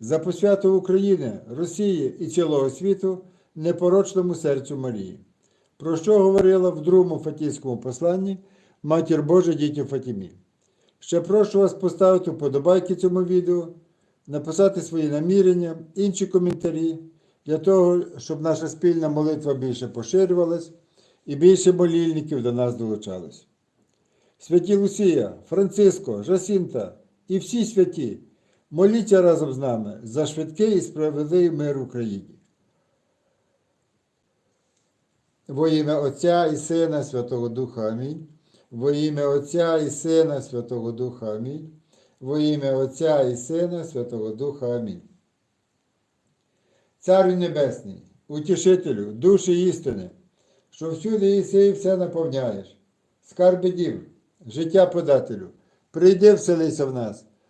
за посвяту України, Росії і цілого світу непорочному серцю Марії. Про що говорила в другому Фатійському посланні Матір Божа дітям Фатімі. Ще прошу вас поставити вподобайки цьому відео, написати свої намірення, інші коментарі, для того, щоб наша спільна молитва більше поширювалась і більше молільників до нас долучалось. Святі Лусія, Франциско, Жасінта і всі святі, моліться разом з нами за швидкий і справедливий мир Україні. Во ім'я Отця і Сина Святого Духа Амінь. Во ім'я Отця і Сина Святого Духа Амінь. Во ім'я Отця і Сина Святого Духа Амінь. Царю Небесний, утішителю, душі істини, що всюди єси і все наповняєш, скарби дів, життя подателю, прийди вселися в нас,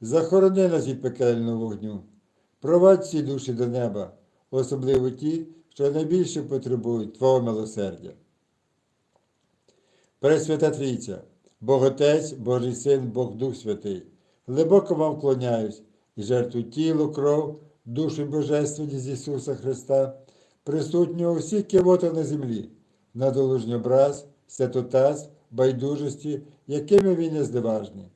захорони нас від пекельного вогню, провадь всі душі до неба, особливо ті, що найбільше потребують Твого милосердя. Пресвята Трійця, Бог Отець, Божий Син, Бог Дух Святий, глибоко вам вклоняюсь і жертву тіло, кров, душу і божественність Ісуса Христа, присутнього всіх кивотах на землі, на долужній образ, святотаз, байдужості, якими він не зневажний,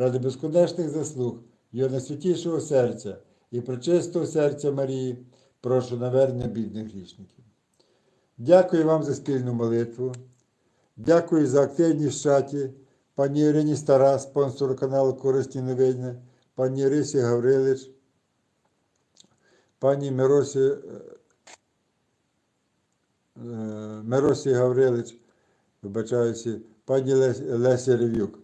ради безконечних заслуг Його найсвятішого серця і пречистого серця Марії, прошу навернення бідних грішників. Дякую вам за спільну молитву. Дякую за активність в чаті. Пані Ірині Стара, спонсору каналу Корисні новини, пані Рисі Гаврилич, пані Миросі, е, е, Миросі Гаврилич, вибачаюся, пані Лес- Лесі Ревюк.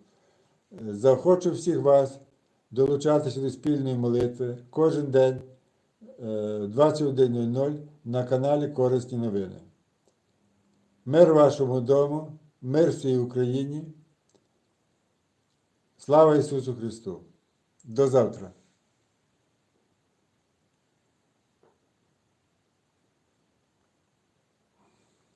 Е, Захочу всіх вас долучатися до спільної молитви кожен день е, 21.00 на каналі Корисні новини. Мир вашому дому, мир всій Україні. Слава Ісусу Христу! До завтра!